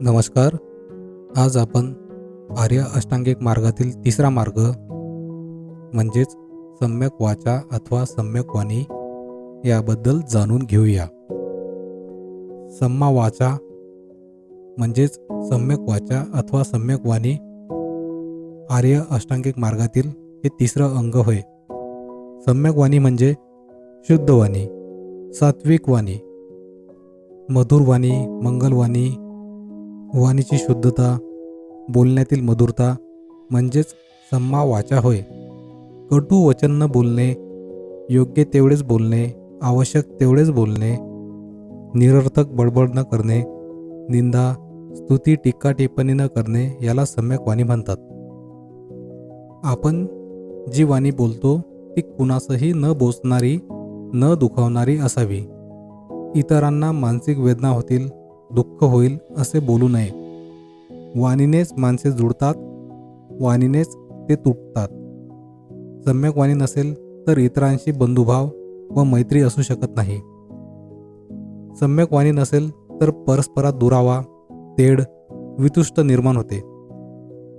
नमस्कार. आज आपण आर्य अष्टांगिक मार्गातील तिसरा मार्ग म्हणजेच सम्यक वाचा अथवा सम्यक वाणी याबद्दल जाणून घेऊया. सम्मा वाचा म्हणजेच सम्यक वाचा अथवा सम्यक वाणी आर्य अष्टांगिक मार्गातील हे तिसरं अंग होय. सम्यक वाणी म्हणजे शुद्ध वाणी सात्विक वाणी मधुर वाणी मंगलवाणी वाणीची शुद्धता बोलण्यातील मधुरता म्हणजेच सम्मा वाचा होय. कटू वचन न बोलणे योग्य तेवढेच बोलणे आवश्यक तेवढेच बोलणे निरर्थक बडबड न करणे निंदा स्तुती टीका टिप्पणी न करणे याला सम्यक वाणी म्हणतात. आपण जी वाणी बोलतो ती कुणासही न बोचणारी न दुखावणारी असावी. इतरांना मानसिक वेदना होतील दुःख होईल असे बोलू नये. वाणीनेच माणसे जुळतात वाणीनेच ते तुटतात. सम्यक वाणी नसेल तर इतरांशी बंधुभाव व मैत्री असू शकत नाही. सम्यक वाणी नसेल तर परस्परात दुरावा तेढ वितुष्ट निर्माण होते.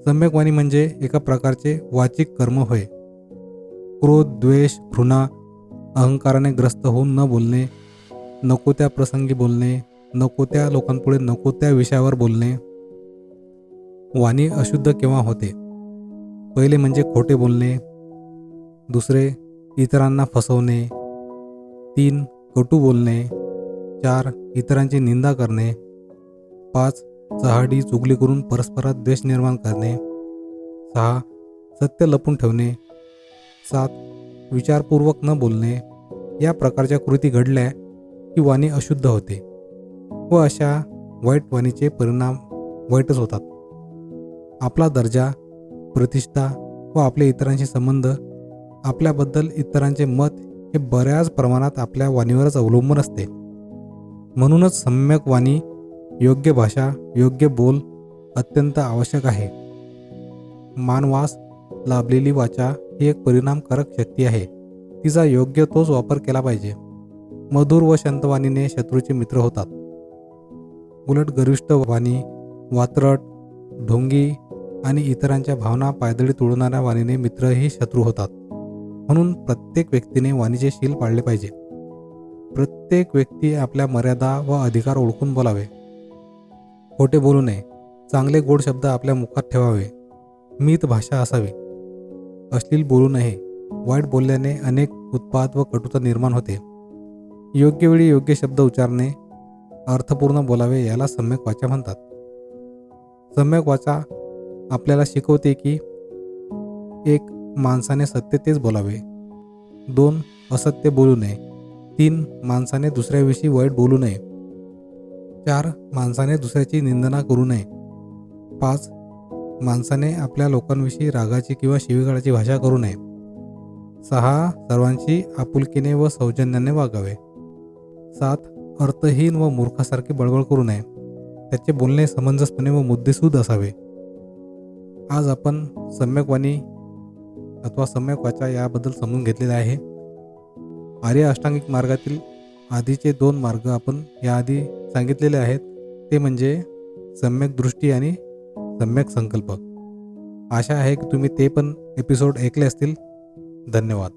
सम्यक वाणी म्हणजे एका प्रकारचे वाचिक कर्म होय. क्रोध द्वेष घृणा अहंकाराने ग्रस्त होऊन न बोलणे नको त्या प्रसंगी बोलणे नको त्या लोकांपुढे नको त्या विषयावर बोलणे. वाणी अशुद्ध केव्हा होते? पहिले म्हणजे खोटे बोलणे. दुसरे इतरांना फसवणे. तीन कटू बोलणे. चार इतरांची निंदा करणे. पाच चहाडी चुगली करून परस्परात द्वेष निर्माण करणे. सहा सत्य लपून ठेवणे. सात विचारपूर्वक न बोलणे. या प्रकारच्या कृती घडल्या की वाणी अशुद्ध होते. व अशा वाईट वाणीचे परिणाम वाईटच होतात. आपला दर्जा प्रतिष्ठा व आपले इतरांशी संबंध आपल्याबद्दल इतरांचे मत हे बऱ्याच प्रमाणात आपल्या वाणीवरच अवलंबून असते. म्हणूनच सम्यक वाणी योग्य भाषा योग्य बोल अत्यंत आवश्यक आहे. मानवास लाभलेली वाचा ही एक परिणामकारक शक्ती आहे. तिचा योग्य तोच वापर केला पाहिजे. मधुर व शांतवाणीने शत्रूचे मित्र होतात. उलट गरिष्ठ वाणी वात्रट ढोंगी आणि इतरांच्या भावना पायदळी तोडणाऱ्या वाणीने मित्रही शत्रू होतात. म्हणून प्रत्येक व्यक्तीने वाणीचे शील पाळले पाहिजे. प्रत्येक व्यक्ती आपल्या मर्यादा व अधिकार ओळखून बोलावे. खोटे बोलू नये. चांगले गोड शब्द आपल्या मुखात ठेवावे. मित भाषा असावी. अश्लील बोलू नये. वाईट बोलल्याने अनेक उत्पाद व कटुता निर्माण होते. योग्य वेळी योग्य शब्द उच्चारणे अर्थपूर्ण बोलावे याला सम्यक वाचा म्हणतात. सम्यक वाचा आपल्याला शिकवते की एक माणसाने सत्य तेच बोलावे. दोन असत्य बोलू नये. तीन माणसाने दुसऱ्याविषयी वाईट बोलू नये. चार माणसाने दुसऱ्याची निंदना करू नये. पाच माणसाने आपल्या लोकांविषयी रागाची किंवा शिवीगाळाची भाषा करू नये. सहा सर्वांशी आपुलकीने व सौजन्याने वागावे. सात अर्थहीन व मूर्खासारखी बळबळ करू नये. त्याचे बोलणे समंजसपणे व मुद्देसूद असावे. आज आपण सम्यकवाणी अथवा सम्यक वाचा याबद्दल समजून घेतलेले आहे. आर्य अष्टांगिक मार्गातील आधीचे दोन मार्ग आपण याआधी सांगितलेले आहेत. ते म्हणजे सम्यक दृष्टी आणि सम्यक संकल्प. आशा आहे की तुम्ही ते पण एपिसोड ऐकले असतील. धन्यवाद.